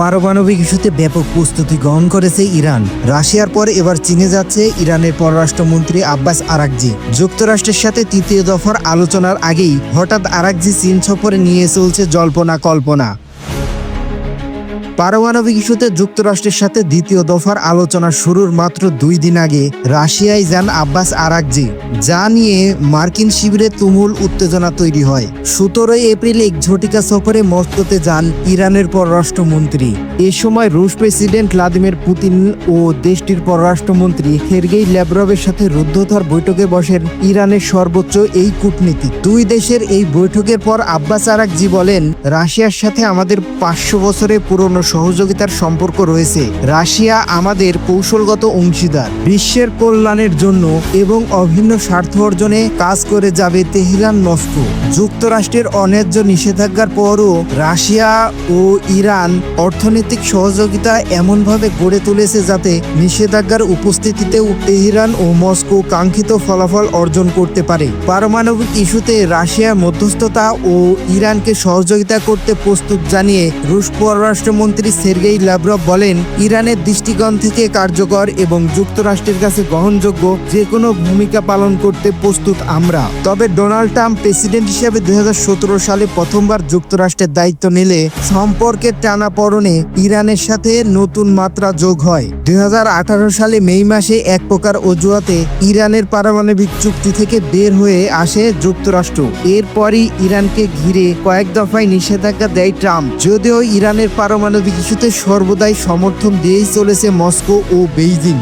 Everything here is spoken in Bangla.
পারমাণবিক ইস্যুতে ব্যাপক প্রস্তুতি গ্রহণ করেছে ইরান। রাশিয়ার পর এবার চীনে যাচ্ছে ইরানের পররাষ্ট্রমন্ত্রী আব্বাস আরাকজি। যুক্তরাষ্ট্রের সাথে তৃতীয় দফার আলোচনার আগেই হঠাৎ আরাকজি চীন সফরে নিয়ে চলছে জল্পনা কল্পনা পারমাণবিক ইস্যুতে যুক্তরাষ্ট্রের সাথে দ্বিতীয় দফার আলোচনা শুরুর মাত্র দুই দিন আগে রাশিয়ায় যান আব্বাস আরাকজি, যা নিয়ে মার্কিন শিবিরে তুমুল উত্তেজনা তৈরি হয়। সতেরোই এপ্রিল এক ঝটিকা সফরে মস্কোতে যান ইরানের পররাষ্ট্রমন্ত্রী। এ সময় রুশ প্রেসিডেন্ট ভ্লাদিমির পুতিন ও দেশটির পররাষ্ট্রমন্ত্রী সের্গেই ল্যাব্রভের সাথে রুদ্ধতার বৈঠকে বসেন ইরানের সর্বোচ্চ এই কূটনীতি দুই দেশের এই বৈঠকের পর আব্বাস আরাকজি বলেন, রাশিয়ার সাথে আমাদের পাঁচশো বছরের পুরনো সহযোগিতার সম্পর্ক রয়েছে। রাশিয়া আমাদের কৌশলগত অংশীদার। বিশ্বের কল্যাণের জন্য এবং অভিন্ন স্বার্থ অর্জনে কাজ করে যাবে তেহরান, মস্কো। যুক্তরাষ্ট্রের অন্যায্য নিষেধাজ্ঞার পরও রাশিয়া ও ইরান অর্থনৈতিক সহযোগিতা এমনভাবে গড়ে তুলেছে যাতে নিষেধাজ্ঞার উপস্থিতিতেও তেহরান ও মস্কো কাঙ্ক্ষিত ফলাফল অর্জন করতে পারে। পারমাণবিক ইস্যুতে রাশিয়া মধ্যস্থতা ও ইরানকে সহযোগিতা করতে প্রস্তুত জানিয়ে রুশ পররাষ্ট্রমন্ত্রী সের্গেই ল্যাভরভ বলেন, ইরানের দৃষ্টিকোণ থেকে কার্যকর এবং যুক্তরাষ্ট্রের কাছে গ্রহণযোগ্য যে কোনো ভূমিকা পালন করতে প্রস্তুত আমরা। তবে ডোনাল্ড ট্রাম্প প্রেসিডেন্ট হিসেবে দুই সালে প্রথমবার যুক্তরাষ্ট্রের দায়িত্ব নিলে সম্পর্কের টানাপড়নে ইরানের সাথে নতুন মাত্রা যোগ হয়। দুই হাজার আঠারো সালে মে মাসে এক প্রকার অজুহাতে ইরানের পারমাণবিক চুক্তি থেকে বের হয়ে আসে যুক্তরাষ্ট্র। এরপরই ইরানকে ঘিরে কয়েক দফায় নিষেধাজ্ঞা দেয় ট্রাম্প। যদিও ইরানের পারমাণবিক ইস্যুতে সর্বদাই সমর্থন দিয়েই চলেছে মস্কো ও বেইজিং।